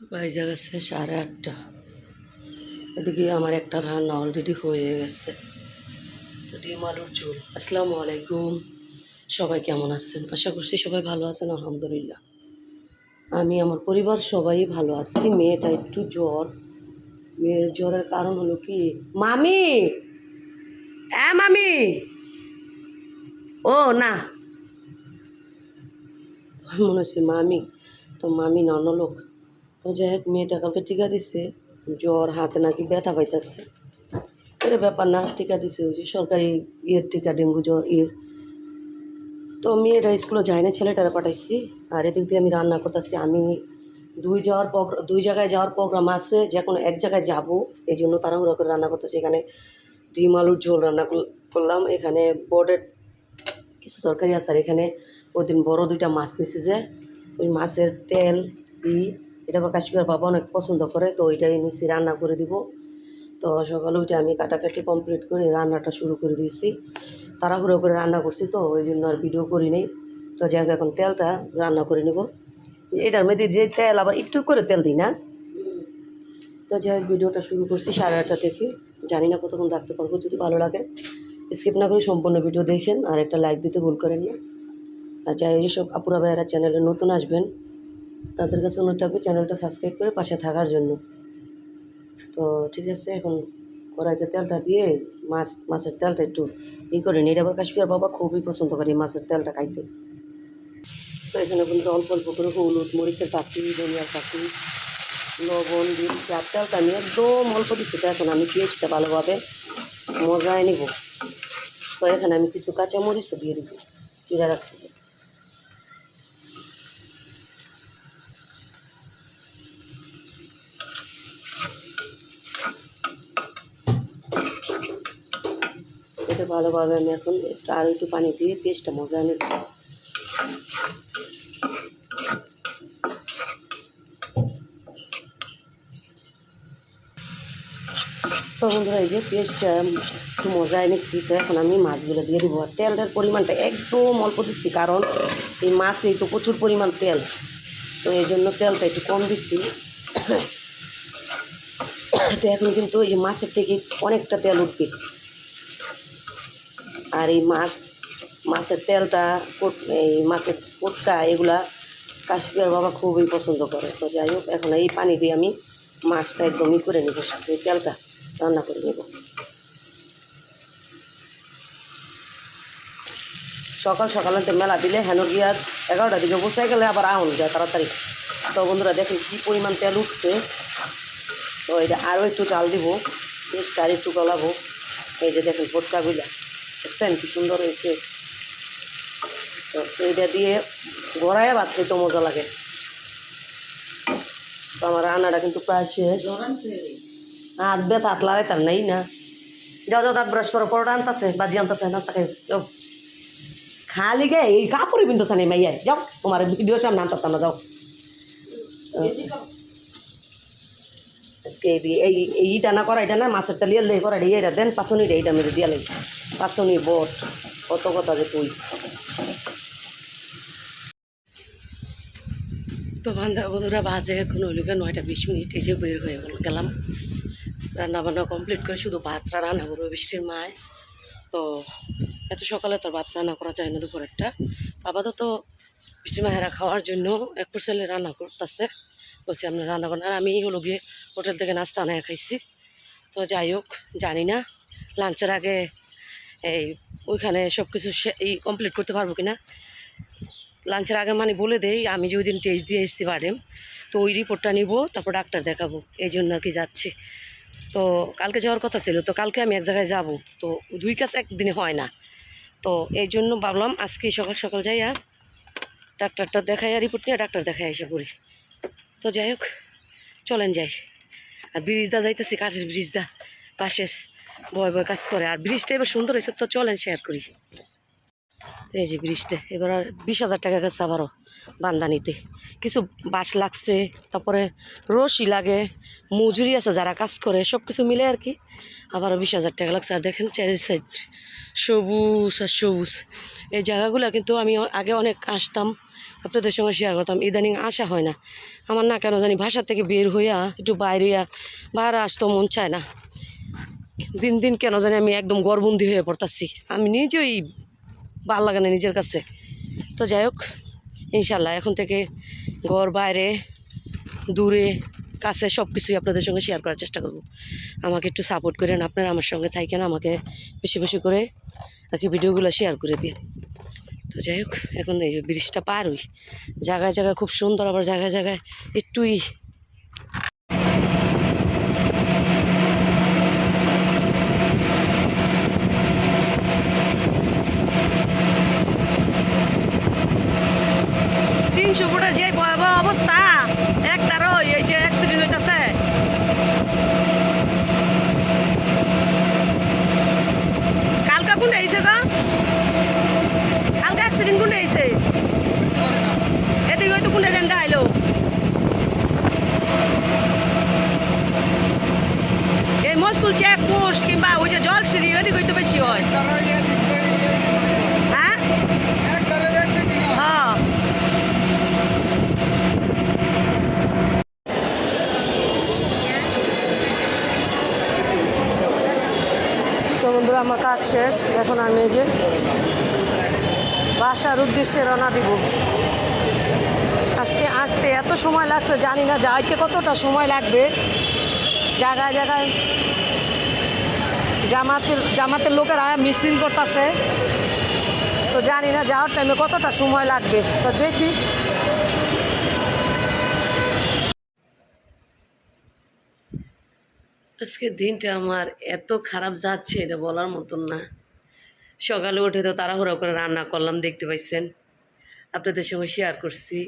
বাইজা গেছে সাড়ে আটটা। এদিকে আমার একটা রান্না অলরেডি হয়ে গেছে। তো ডিম আলুর ঝোল। আসসালামু আলাইকুম। সবাই কেমন আছেন? আশা করছি সবাই ভালো আছেন, আলহামদুলিল্লাহ। আমি, আমার পরিবার সবাই ভালো আছি। মেয়েটা একটু জ্বর। মেয়ের জ্বরের কারণ হলো কি? মামি! এ মামি! ও, না। মনে হচ্ছে মামি। তো মামি না অন্য লোক যাই হোক, মেয়েটা কালকে টিকা দিছে। জ্বর, হাতে নাকি ব্যথা পাইতেছে। এটা ব্যাপার না, টিকা দিছে ওই যে সরকারি ইয়ের টিকা, ডেঙ্গু জ্বর ইয়ের। তো মেয়েটা স্কুলে যায় না, ছেলেটারা পাঠাইছি। আর এদিক দিয়ে আমি রান্না করতেছি। আমি দুই যাওয়ার প্রোগ্রাম দুই জায়গায় যাওয়ার প্রোগ্রাম আছে, যে কোনো এক জায়গায় যাব। এই জন্য তাড়াহুড়ো করে রান্না করতেছি। এখানে ডিম, আলুর ঝোল রান্না করল- করলাম। এখানে বোর্ডের কিছু তরকারি আছে। আর এখানে ওই দিন বড় দুইটা মাছ নিছি যে। ওই মাছের তেল ই এটা আবার কাশ্মীর বাবা অনেক পছন্দ করে, তো ওইটাই নিছি, রান্না করে দিব। তো সকালে ওইটা আমি কাটাকাটি কমপ্লিট করে রান্নাটা শুরু করে দিয়েছি। তাড়াহুড়ো করে রান্না করছি তো, ওই জন্য আর ভিডিও করি নেই। তো যাই এখন তেলটা রান্না করে নিব। এটার মধ্যে যে তেল আবার একটু করে তেল দিই না। তো যাই হোক, ভিডিওটা শুরু করছি সাড়ে আটটা থেকে। জানি না কতক্ষণ রাখতে পারব, যদি ভালো লাগে। স্কিপ না করে সম্পূর্ণ ভিডিও দেখেন, আর একটা লাইক দিতে ভুল করেন না। আর যাই যেসব আপুরা ভাইয়েরা চ্যানেলে নতুন আসবেন তাদের কাছে অনুরোধ থাকবে চ্যানেলটা সাবস্ক্রাইব করে পাশে থাকার জন্য। তো ঠিক আছে, এখন কড়াইতে তেলটা দিয়ে মাছ, মাছের তেলটা একটু ই করে নিই। এটা আবার কাশ্মীর বাবা খুবই পছন্দ করে মাছের তেলটা খাইতে। তো এখানে কিন্তু অল্প অল্প করে হলুদ, মরিচের পাখি ধনিয়ার পাখি লবণ দিচ্ছি আর তেলটা আমি একদম অল্প দিচ্ছি তো এখন আমি পেঁয়াজটা ভালোভাবে মজায় নিব। তো এখানে আমি কিছু কাঁচা মরিচও দিয়ে দিব। চিরা রাখছি। ভালোভাবে আমি এখন। একটু আরও একটু পানি দিয়ে পেস্টটা মজা নেব তো বন্ধুরা, এই যে পেস্টটা একটু মজায় নিচ্ছি, তো এখন আমি মাছগুলো দিয়ে দেবো। তেলটার পরিমাণটা একদম অল্প দিচ্ছি, কারণ এই মাছে তো প্রচুর পরিমাণ তেল। তো এই জন্য তেলটা একটু কম দিচ্ছি। তো এখন কিন্তু এই মাছের থেকে অনেকটা তেল উঠবে। আর এই মাছ, মাছের তেলটা এই মাছের কোটকা, এগুলা কাশ্মীর বাবা খুবই পছন্দ করে। তো যাই হোক, এখন এই পানি দিয়ে আমি মাছটা একদমই করে নেব এই তেলটা রান্না করে নেব। সকাল সকাল মেলা দিলে হেন গিয়া এগারোটার দিকে বসে গেলে আবার আউন যায় তাড়াতাড়ি। তো বন্ধুরা দেখেন কী পরিমাণ তেল উঠছে। তো এটা আরও একটু চাল দিব পেস্টটা আর একটু গলাবো। এই যে দেখেন ভোটকাগুলা। দেখছেন কি সুন্দর হয়েছে। তো এইটা দিয়ে গড়ায় ভাত খেতে মজা লাগে। তো আমার রান্নাটা কিন্তু প্রায় শেষ। হাত ব্যথা হাত লাগাই তার নেই না। যাও যাও দাঁত ব্রাশ করো পরোটা আনতেছে বাজি আনতেছে নাস্তা খাই যাও। খালি গে এই কাপড়ে বিন্দু নেই মাইয়া যাও তোমার ভিডিও সামনে আনতাম না যাও। আজকে এই এইটা না করা এটা না মাছের তেল ইয়ে করা এটা দেন পাঁচনিটা এইটা মেরে দিয়ে লাগে পাঁচনি বট, কত কথা যে তুই তো বান্ধব বন্ধুরা, বাজে এখন গিয়ে নয়টা বিশ মিনিট যে বের হয়ে গেল গেলাম। রান্না বান্না কমপ্লিট করে শুধু ভাতটা রান্না করব, বৃষ্টির মায়। তো এত সকালে তো ভাত রান্না করা যায় না দুপুরেরটা। আপাতত বৃষ্টির মায়েরা খাওয়ার জন্য এক ছেলে রান্না করতেছে। বলছি, আপনি রান্না করেন। আর আমি হলো গিয়ে হোটেল থেকে নাস্তা আনায় খাইছি। তো যাই হোক, জানি না। লাঞ্চের আগে এই ওইখানে সব কিছু এই কমপ্লিট করতে পারব কি না লাঞ্চের আগে মানে বলে দেই, আমি যে ওই দিন টেস্ট দিয়ে এসেছি ম্যাডাম তো ওই রিপোর্টটা নিব, তারপর ডাক্তার দেখাবো, এই জন্য আর কি যাচ্ছি। তো কালকে যাওয়ার কথা ছিল, তো কালকে আমি এক জায়গায় যাব, তো দুই কাজ একদিনে হয় না। তো এই জন্য ভাবলাম আজকে সকাল সকাল যাই আর ডাক্তারটা দেখাই আর রিপোর্ট নিয়ে ডাক্তার দেখাই এসে করি তো যাই হোক, চলেন যাই। আর ব্রিজদা যাইতেছি, কাঠের ব্রিজদা পাশের। ভয় ভয় কাজ করে। আর ব্রিজটা এবার সুন্দর হয়েছে, তো চলেন শেয়ার করি। এই যে ব্রিজটা, এবার বিশ হাজার টাকা গেছে আবারও বান্দানিতে কিছু বাঁশ লাগছে, তারপরে রশি লাগে, মজুরি আছে যারা কাজ করে সব কিছু মিলে আর কি। আবারও বিশ হাজার টাকা লাগছে। আর দেখেন চারি সাইড সবুজ আর সবুজ। এই জায়গাগুলো কিন্তু আমি আগে অনেক আসতাম, আপনাদের সঙ্গে শেয়ার করতাম। ইদানিং আসা হয় না। আমার না কেন জানি ভাষা থেকে বের হইয়া, একটু বাইরে বাইরে আসতো মন চায় না। দিন দিন কেন জানি আমি একদম গরবন্দি হয়ে পড়তাছি। আমি নিজেই ভালো লাগে না নিজের কাছে। তো যাই হোক ইনশাল্লাহ এখন থেকে ঘর, বাইরে, দূরে, কাছে সব কিছুই আপনাদের সঙ্গে শেয়ার করার চেষ্টা করব। আমাকে একটু সাপোর্ট করেন আপনারা আমার সঙ্গে থাকেন, আমাকে বেশি বেশি করে আর কি ভিডিওগুলো শেয়ার করে দিন। তো যাই হোক, এখন এই ব্রিজটা পার হই। জায়গায় জায়গায় খুব সুন্দর, আবার জায়গায় জায়গায় একটুই তিনশো ফুটের যে ভয়াবহ অবস্থা একটারও এই যে অ্যাক্সিডেন্ট হইতেছে কালকা কোনটা আইছে গো কালকা অ্যাক্সিডেন্ট কোনটা আইছে এদিকে হয়তো কোনটা জানতে আইলো এই মস্তুল চেক পোস্ট কিংবা ওই যে জল সিঁড়ি ওদিকে হয়তো বেশি হয়। হ্যাঁ? হ্যাঁ। তো আমার কাজ শেষ। এখন আমি যে বাসার উদ্দেশ্যে রওনা দিব। আজকে আসতে এত সময় লাগছে, জানি না যাইতে কতটা সময় লাগবে। জায়গায় জায়গায় জামাতের জামাতের লোকেরা মিসিং করতেছে। তো জানি না যাওয়ার টাইমে কতটা সময় লাগবে। তো দেখি। আজকে দিনটা আমার এত খারাপ যাচ্ছে, এটা বলার মতন না। সকালে উঠে তো তাড়াহুড়ো করে রান্না করলাম, দেখতে পাইছেন। আপনাদের সঙ্গে শেয়ার করছি।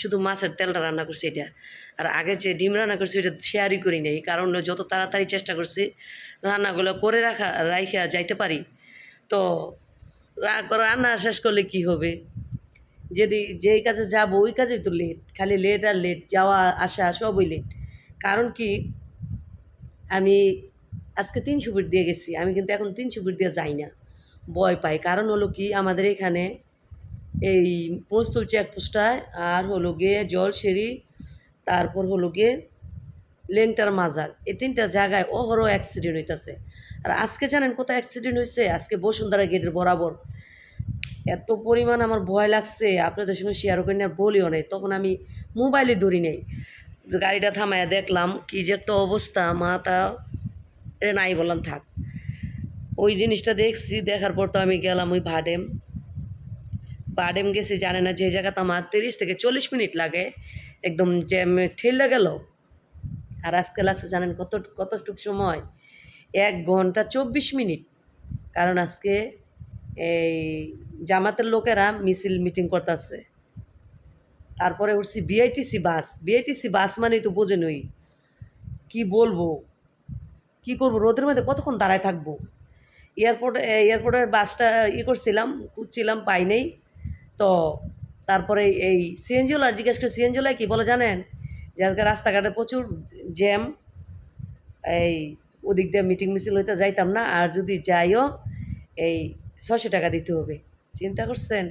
শুধু মাছের তেলটা রান্না করছি এটা। আর আগে যে ডিম রান্না করছি, এটা শেয়ারই করি নাই। কারণ যত তাড়াতাড়ি চেষ্টা করছি রান্নাগুলো করে রাখা, রাইখা যাইতে পারি। তো রান্না শেষ করলে কি হবে? যদি যেই কাজে যাব, ওই কাজেই তো লেট খালি লেট আর লেট যাওয়া, আসা সবই লেট কারণ কি, আমি আজকে তিনশো ফিট দিয়ে গেছি, আমি কিন্তু এখন তিনশো ফিট দিয়ে যাই না, ভয় পাই। কারণ হলো কি, আমাদের এখানে এই পোস্তুল চেকপোস্টায় আর হলো গিয়ে জলসেরি, তারপর হলো গিয়ে লেংটার মাজার, এই তিনটা জায়গায় অহরহ অ্যাক্সিডেন্ট হইতাছে। আর আজকে জানেন কোথায় অ্যাক্সিডেন্ট হয়েছে আজকে বসুন্ধরা গেটের বরাবর। এত পরিমাণ আমার ভয় লাগছে, আপনাদের সঙ্গে শেয়ার করি না বলিও নাই। তখন আমি মোবাইলে ধরি নেই। গাড়িটা থামায়া দেখলাম, কি যে একটা অবস্থা, মাথা এ নাই বললাম, থাক। ওই জিনিসটা দেখছি, দেখার পর তো আমি গেলাম ওই ভাডেম ভাডেম গেছি, জানে না যে জায়গাতে আমার তিরিশ থেকে চল্লিশ মিনিট লাগে। একদম জ্যাম ঠেলে গেল। আর আজকে লাগছে জানেন কত, কতটুক সময়? এক ঘণ্টা চব্বিশ মিনিট। কারণ আজকে এই জামাতের লোকেরা মিছিল মিটিং করতেছে। তারপরে উঠছি বিআইটিসি বাস। বিআইটিসি বাস মানেই তো বোঝে নই। কি বলব? কি করব? রোদের মধ্যে কতক্ষণ দাঁড়ায় থাকব? এয়ারপোর্ট এয়ারপোর্টের বাসটা ই করছিলাম, খুঁজছিলাম, পাই নেই। তো তারপরে এই সিএনজিওলার জিজ্ঞেস করে সিএনজিওলায় কি? বলে, জানেন যে আজকে রাস্তাঘাটে প্রচুর জ্যাম, এই ওদিক দিয়ে মিটিং মিছিল হইতে যাইতাম না, আর যদি যাইও, এই ছশো টাকা দিতে হবে। চিন্তা করছেন?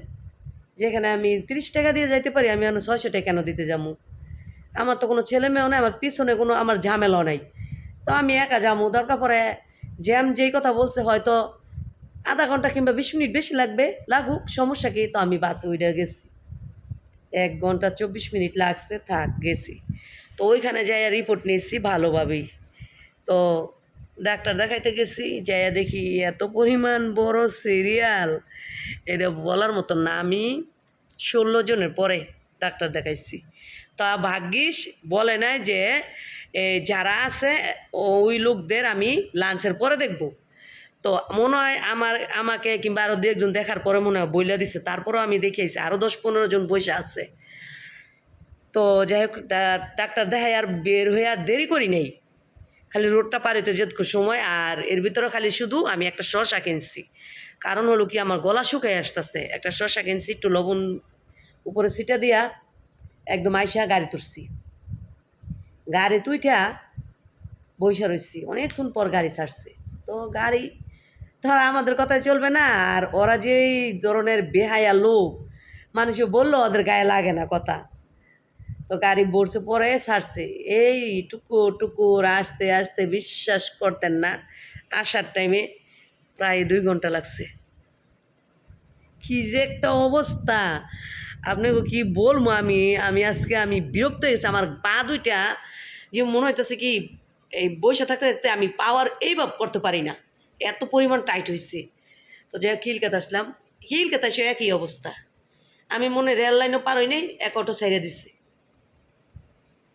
যেখানে আমি তিরিশ টাকা দিয়ে যাইতে পারি, আমি এখন ছয়শো টাকা কেন দিতে যাব? আমার তো কোনো ছেলে মেয়েও নাই, আমার পিছনে কোনো, আমার ঝামেলাও নাই। তো আমি একা যাব, দরকার পরে জ্যাম যেই কথা বলছে, হয়তো আধা ঘণ্টা কিংবা বিশ মিনিট বেশি লাগবে, লাগুক, সমস্যা কি? তো আমি বাসে উঠে গেছি। এক ঘণ্টা চব্বিশ মিনিট লাগছে, থাক, গেছি। তো ওইখানে যাইয়া রিপোর্ট নিয়েছি ভালোভাবেই। তো ডাক্তার দেখাইতে গেছি, যাইয়া দেখি এত পরিমাণ বড় সিরিয়াল এটা বলার মতন না। আমি ষোলো জনের পরে ডাক্তার দেখাইছি। তা ভাগ্যিস বলে নাই যে যারা আছে ওই লোকদের আমি লাঞ্চের পরে দেখব। তো মনে হয় আমার, আমাকে কিংবা আরও দু একজন দেখার পরে মনে হয় বইলা দিছে। তারপরেও আমি দেখিয়েছি আরও দশ পনেরো জন বসে আছে। তো যাই হোক ডাক্তার দেখায় আর বের হয়ে আর দেরি করি নেই। খালি রোডটা পার হইতে যেত সময়, আর এর ভিতরে খালি শুধু আমি একটা শশা কিনছি। কারণ হলো কি, আমার গলা শুকাই আসতেছে। একটা শশা কিনছি, একটু লবণ উপরে সিটা দিয়া একদম আইসা গাড়ি তুলছি। গাড়ি তুইটা বৈশা রইছি, অনেকক্ষণ পর গাড়ি ছাড়ছে। তো গাড়ি ধর আমাদের কথায় চলবে না, আর ওরা যে এই ধরনের বেহায়া লোক, মানুষে বলল ওদের গায়ে লাগে না কথা। তো গাড়ি বসে পরে ছাড়ছে। এই টুকুর টুকুর আসতে আসতে বিশ্বাস করতেন না। আসার টাইমে প্রায় দুই ঘণ্টা লাগছে। কি যে একটা অবস্থা। আপনাকে কি বলব আমি? আমি আজকে আমি বিরক্ত হয়েছি। আমার পা দুইটা যে মনে হইতেছে কি, এই বসে থাকতে থাকতে আমি পাওয়ার এইভাবে করতে পারি না। এত পরিমাণ টাইট হয়েছে তো যাই হোক, হিলকাতে আসলাম। হিলকাতে এসে একই অবস্থা। আমি মনে রেল লাইনও পার হই নাই, এক অটো সাইডে দিচ্ছে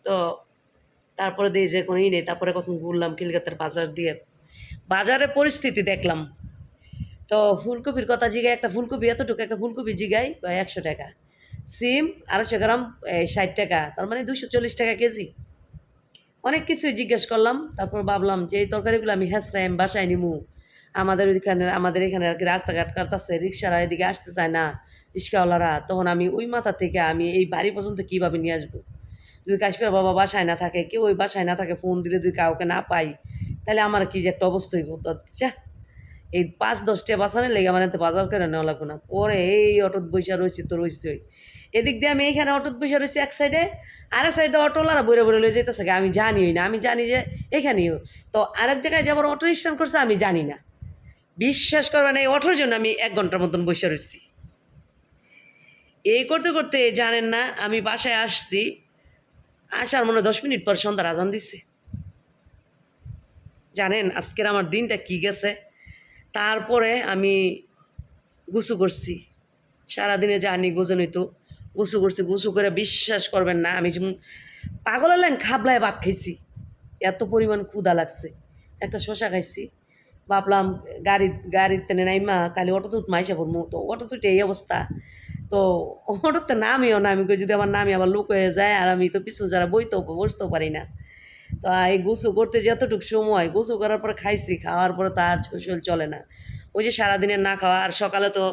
তো তারপরে দিয়ে যে কোনো ই নেই, তারপরে কখন ঘুরলাম কিলকাতার বাজার দিয়ে। বাজারের পরিস্থিতি দেখলাম। তো ফুলকপির কথা জিগায় একটা ফুলকপি এতটুকু, একটা ফুলকপি জিগাই একশো টাকা। সিম আড়াইশো গ্রাম ষাট টাকা, তার মানে দুশো চল্লিশ টাকা কেজি। অনেক কিছুই জিজ্ঞেস করলাম, তারপর ভাবলাম যে এই তরকারিগুলো আমি হ্যাঁসরাই আমি বাসায় নিমু। আমাদের ওইখানে, আমাদের এখানে আর কি রাস্তাঘাট কাটতেছে রিক্সারা এদিকে আসতে চায় না রিক্সাওয়ালারা। তখন আমি ওই মাথা থেকে আমি এই বাড়ি পর্যন্ত কীভাবে নিয়ে আসব? যদি কাশ্মীর বাবা বাসায় না থাকে, কেউ ওই বাসায় না থাকে ফোন দিলে যদি কাউকে না পাই, তাহলে আমার কি যে একটা অবস্থা হইব? যা, এই পাঁচ দশটা বাসানে লেগে আমার এতে বাজার করে নেওয়া লাগবে না। পরে এই অটোত বৈশা রয়েছে তো রয়েছে এদিক দিয়ে আমি এইখানে অটোত বৈশা রয়েছি এক সাইডে আর এক সাইডে অটোলারা বইরে বইরে লয়ে যেতেছে আমি জানিই না, আমি জানি যে এখানেও তো আরেক জায়গায় যাবার অটো স্ট্যান্ড করছে, আমি জানি না। বিশ্বাস করবেন এই অটোর জন্য আমি এক ঘণ্টার মতন বসে রয়েছি। এই করতে করতে জানেন না, আমি বাসায় আসছি, আসার মনে দশ মিনিট পর সন্ধ্যার আজান দিছে। জানেন আজকের আমার দিনটা কি গেছে? তারপরে আমি গুছু করছি। সারাদিনে জানি গোজন হইতো গুছু করছি গুছু করে বিশ্বাস করবেন না, আমি পাগল হলেন, খাবলায় ভাত খাইছি। এত পরিমাণ ক্ষুদা লাগছে। একটা শশা খাইছি। ভাবলাম গাড়ি, গাড়ির টেনে নাইমা কালি অটো তুট মাইসা পড়মু। তো অটো তুটে এই অবস্থা। তো অটোতে নামিও না, আমি যদি আমার নামি আবার লোক হয়ে যায় আর আমি তো পিছু যারা বইতেও বসতেও পারি না। তো এই গোসু করতে যতটুকু সময় গোসু করার পরে খাইছি, খাওয়ার পরে তো আর শরীর চলে না। ওই যে সারাদিনের না খাওয়া, আর সকালে তো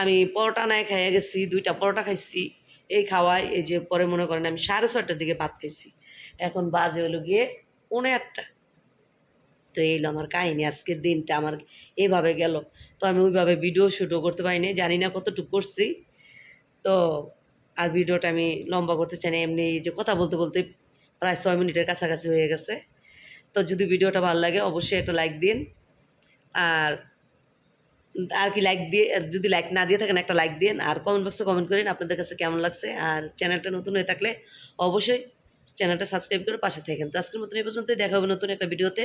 আমি পরোটা নাই খাইয়ে গেছি, দুইটা পরোটা খাইছি, এই খাওয়াই, এই যে পরে মনে করেন আমি সাড়ে ছটার দিকে ভাত খাইছি। এখন বাজে হলো গিয়ে পৌনে একটা তো এই আমার কাহিনী, আজকের দিনটা আমার এভাবে গেল। তো আমি ওইভাবে ভিডিও শ্যুটও করতে পারিনি, জানি না কতটুকু করছি। তো আর ভিডিওটা আমি লম্বা করতে চাই না, এমনি যে কথা বলতে বলতে প্রায় ছয় মিনিটের কাছাকাছি হয়ে গেছে। তো যদি ভিডিওটা ভালো লাগে, অবশ্যই একটা লাইক দিন। আর আর কি লাইক দিয়ে, যদি লাইক না দিয়ে থাকেন, একটা লাইক দিন। আর কমেন্ট বক্সে কমেন্ট করেন আপনাদের কাছে কেমন লাগছে। আর চ্যানেলটা নতুন হয়ে থাকলে অবশ্যই চ্যানেলটা সাবস্ক্রাইব করে পাশে থাকেন। তো আজকের মতন এই পর্যন্তই, দেখা হবে নতুন একটা ভিডিওতে